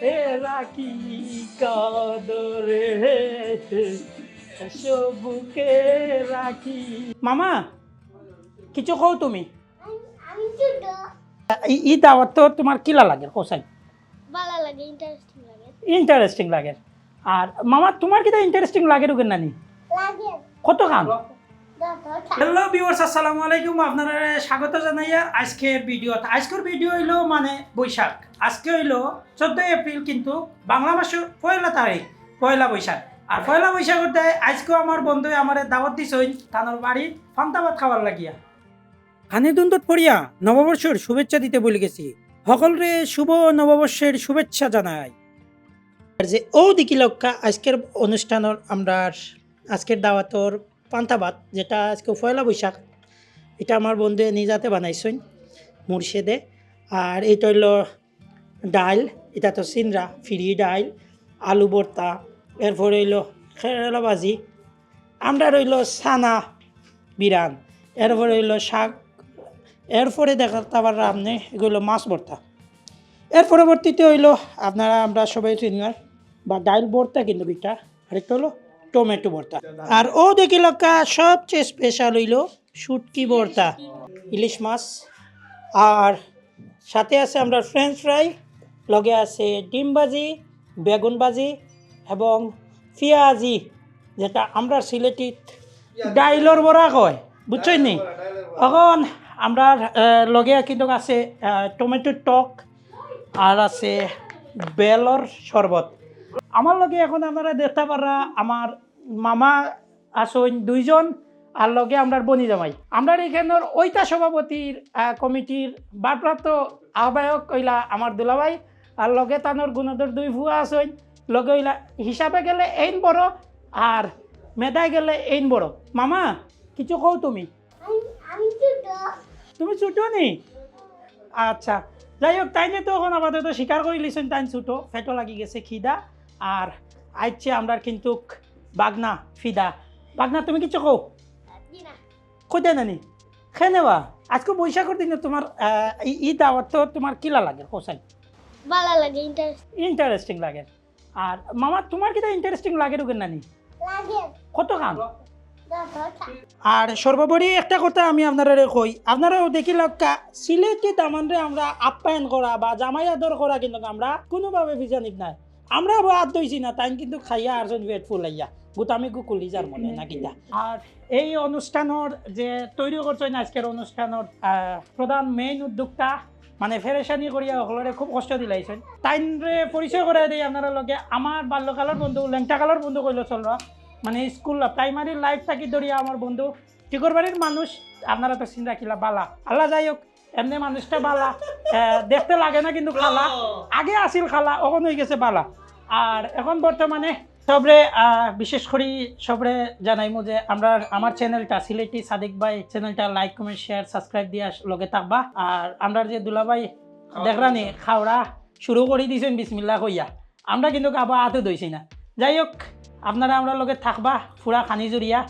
এ রাখি কাদরে? সবুকে রাখি। মামা কিছু কও তুমি? ই- দাওয়াত তো তোমার কিলা লাগে কোসাই ভালো লাগে ইন্টারেস্টিং লাগে। ইন্টারেস্টিং লাগে। আর মামা তোমার কিটা ইন্টারেস্টিং লাগে রুকেন নানি? লাগে। কত খান দাদা হ্যালো ভিউয়ার্স আসসালামু আলাইকুম। আপনারা স্বাগত জানাইয়া আজকের ভিডিও আজকের ভিডিও হইল মানে বৈশাখ। আজকে হইল চোদ্দই এপ্রিল কিন্তু বাংলা মাসের পয়লা তারিখ, পয়লা বৈশাখ। আর পয়লা বৈশাখের দেয় আজকেও আমার বন্ধু আমার দাওয়াত দিছই তানোর বাড়ি ফান্তাবাদ খাবার লাগিয়া। হানিদুন্দত পড়িয়া নববর্ষের শুভেচ্ছা দিতে বলে গেছি। সকলরে শুভ নববর্ষের শুভেচ্ছা জানাই। আর যে ও দিকি লক্কা আজকের অনুষ্ঠানের আমরা আজকের দাওয়াতর পান্তাবাদ, যেটা আজকে পয়লা বৈশাখ, এটা আমার বন্ধু নিজাতে বানাইছেন মুর্শেদে। আর এইটা হইল ডাইল, এটা তো সিনরা, ফিরি ডাইল, আলু ভর্তা, এরপরে হইল খেলা ভাজি, আমরা রইল সানা বিরান, এরপরে হইল শাক, এরপরে দেখা তারপর আপনি এগুলো মাছ ভর্তা। এর পরবর্তীতে হইল আপনারা, আমরা সবাই চিনিয়ার বা ডাইল ভর্তা কিন্তু বিটা আরেকটা হলো টমেটো ভর্তা। আর ও দেখি লক্কা সবচেয়ে স্পেশাল হইল শুটকি ভর্তা ইলিশ মাছ। আর সাথে আছে আমরা ফ্রেঞ্চ ফ্রাই লগে আছে ডিম ভাজি বেগুন ভাজি এবং পেঁয়াজি যেটা আমরা সিলেটিত ডাইলর বড়া কয় বুঝছই নি? এখন আমরা লগে কিন্তু আছে আহ, টমেটোর টক আর আছে বেলর শরবত। আমার লগে এখন আপনারা দেখতে পারা আমার মামা আসুন দুইজন আর লগে আমরা বনি জামাই। আমরা এখানের ওইটা সভাপতির কমিটির ভারপ্রাপ্ত আহ্বায়ক কইলা আমার দুলাভাই আর লগে তানোর গুণদর দুই ভুয়া আসুন। লগে হইলা হিসাবে গেলে এইন বড় আর মেধায় গেলে এইন বড়। মামা কিছু কও তুমি? তুমি ছুটো নি? আচ্ছা যাই হোক তাইনে তো এখন আপাতত স্বীকার করে লিছেন তাই ছুটো। ফেটো লাগি গেছে খিদা আর আইছে আমরা কিন্তু বাগনা ফিদা বাগনা তুমি কিছু কও দিনা কোথায় নানি? খেয়ে নেবা। আজকে বৈশাখের দিনে তোমার ই- দাওয়াত তো তোমার কিলা লাগে কোসাই ভালো লাগে ইন্টারেস্ট ইন্টারেস্টিং লাগে। আর মামা তোমার কিটা ইন্টারেস্টিং লাগে রুকেন নানি? কত খান দাদা আর সর্বোপরি একটা কথা আমি আপনারা কই আপনারাও দেখি লক্কা সিলেটি দামানরে আমরা আপ্যায়ন করা বা জামাই আদর করা কিন্তু আমরা কোনোভাবে বিজানিত নাই। আমরা বাদ দইছি না, তাই কিন্তু খাইয়া আরজন পেট ফুলাইয়া গোটামি কুকুলি যার মনে না কিটা আর এই অনুষ্ঠানের যে তৈরি করছেন আজকের অনুষ্ঠানের প্রধান মেইন উদ্যোক্তা মানে ফেরেশানি করিয়া সকলরে খুব কষ্ট দিলাইছেন। তাইনরে পরিচয় করাই দিই আপনারা লগে। আমার বাল্যকালের বন্ধু লেংটাকালের বন্ধু কইল চলরা মানে স্কুল প্রাইমারি লাইফ থাকি ধরিয়া আমার বন্ধু। টিকর বাড়ির মানুষ, আপনারা তো চিন্তা কিলা বালা। আল্লাহ যাই হোক, এমনি মানুষটা বালা। দেখতে লাগে না কিন্তু খালা। আগে আসিল খালা এখন হয়ে গেছে বালা। আর এখন বর্তমানে সবরে বিশেষ করে সবরে জানাইমু যে আমরা আমার চ্যানেলটা সিলেটি সাদিক ভাই চ্যানেলটা লাইক কমেন্ট শেয়ার সাবস্ক্রাইব দিয়া লগে থাকবা। আর আমরা যে দুলাভাই দেখরানি খাওড়া শুরু করে দিয়েছেন বিসমিল্লা কইয়া। আমরা কিন্তু আবার হাতে দইছি না। যাই হোক আপনারা আমরা লগে থাকবা ফুরা খানি জুড়িয়া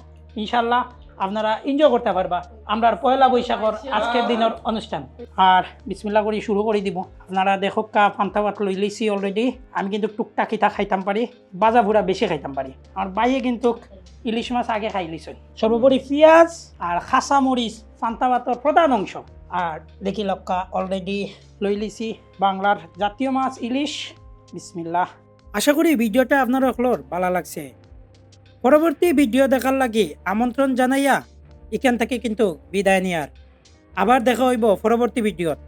ইনশাল্লাহ। আপনারা এনজয় করতে পারবা। আমরা পয়লা বৈশাখর আজকের দিনের অনুষ্ঠান। আর বিসমিল্লা করে শুরু করে দিব। আপনারা দেখক কা পান্তাবাত লই লইছি অলরেডি আমি কিন্তু টুকটাক ইটা খাইতাম পারি, বাজা ভুড়া বেশি খাইতাম পারি। আর বাইয়ে কিন্তু ইলিশ মাছ আগে খাই লিছ। সর্বোপরি পেঁয়াজ আর খাসা মরিচ পান্তাবাতর প্রধান অংশ। আর দেখি লক্কা অলরেডি লই লিছি বাংলার জাতীয় মাছ ইলিশ। বিসমিল্লাহ। আশা করি ভিডিওটা আপনার সকলের ভালো লাগছে। পরবর্তী ভিডিও দেখার লাগি আমন্ত্রণ জানাইয়া এখান থেকে কিন্তু বিদায় নেয়ার। আবার দেখা হইব পরবর্তী ভিডিওত।